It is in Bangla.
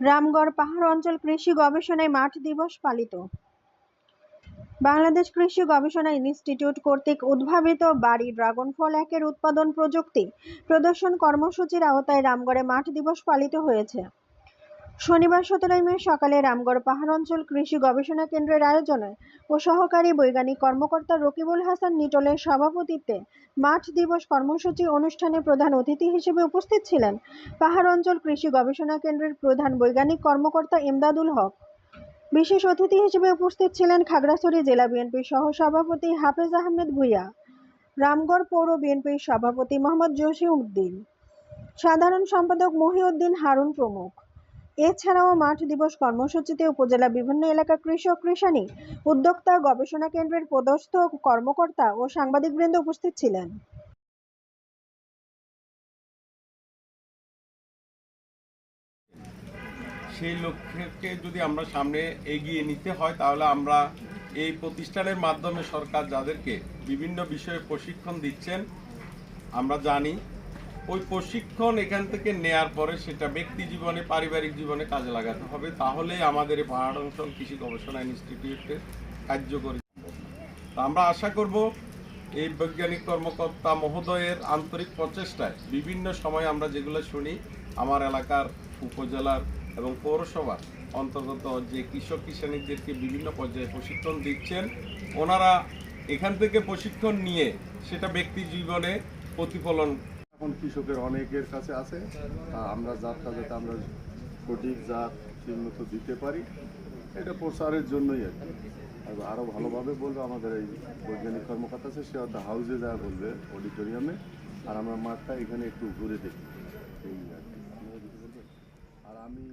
রামগড় পাহাড় অঞ্চল কৃষি গবেষণায় মাঠ দিবস পালিত। বাংলাদেশ কৃষি গবেষণা ইনস্টিটিউট কর্তৃক উদ্ভাবিত বাড়ি ড্রাগন ফল একের উৎপাদন প্রযুক্তি প্রদর্শন কর্মসূচির আওতায় রামগড়ে মাঠ দিবস পালিত হয়েছে। শনিবার সতেরোই মে সকালে রামগড় পাহাড় অঞ্চল কৃষি গবেষণা কেন্দ্রের আয়োজনে ও সহকারী বৈজ্ঞানিক কর্মকর্তা রকিবুল হাসান নিটলের সভাপতিত্বে মাঠ দিবস কর্মসূচি অনুষ্ঠানে প্রধান অতিথি হিসেবে উপস্থিত ছিলেন পাহাড় অঞ্চল কৃষি গবেষণা কেন্দ্রের প্রধান বৈজ্ঞানিক কর্মকর্তা ইমদাদুল হক। বিশেষ অতিথি হিসেবে উপস্থিত ছিলেন খাগড়াছড়ি জেলা বিএনপির সহসভাপতি হাফেজ আহমেদ ভূঁইয়া, রামগড় পৌর বিএনপির সভাপতি মোহাম্মদ জসিমউদ্দিন সাধারণ সম্পাদক মহিউদ্দিন হারুন প্রমুখ। এছাড়াও মাঠ দিবস কর্মসূচিতে উপজেলা বিভিন্ন এলাকা কৃষক, কৃষানী, উদ্যোক্তা, গবেষণা কেন্দ্রের পদস্থ কর্মকর্তা ও সাংবাদিকবৃন্দ উপস্থিত ছিলেন। সেই লক্ষ্যকে যদি আমরা সামনে এগিয়ে নিতে হয়, তাহলে আমরা এই প্রতিষ্ঠানের মাধ্যমে সরকার যাদেরকে বিভিন্ন বিষয়ে প্রশিক্ষণ দিচ্ছেন, আমরা জানি ওই প্রশিক্ষণ এখান থেকে নেয়ার পরে সেটা ব্যক্তি জীবনে, পারিবারিক জীবনে কাজে লাগাতে হবে তাহলে আমাদের পাহাড় অঞ্চল কৃষি গবেষণা ইনস্টিটিউটের কার্যকরী। তো আমরা আশা করব এই বৈজ্ঞানিক কর্মকর্তা মহোদয়ের আন্তরিক প্রচেষ্টায় বিভিন্ন সময় আমরা যেগুলো শুনি, আমার এলাকার উপজেলার এবং পৌরসভার অন্তর্গত যে কৃষক কিষানীদেরকে বিভিন্ন পর্যায়ে প্রশিক্ষণ দিচ্ছেন, ওনারা এখান থেকে প্রশিক্ষণ নিয়ে সেটা ব্যক্তি জীবনে প্রতিফলন এখন কৃষকের অনেকের কাছে আছে। আমরা জাতটা যাতে আমরা সঠিক জাত ঠিকমতো দিতে পারি। এটা প্রচারের জন্যই আর কি। আরও ভালোভাবে বলবে আমাদের এই বৈজ্ঞানিক কর্মকর্তা আছে, সে হয়তো হাউসে যা বলবে অডিটোরিয়ামে। আর আমরা মাঠটা এখানে একটু ঘুরে দেখি। এই। আর আমি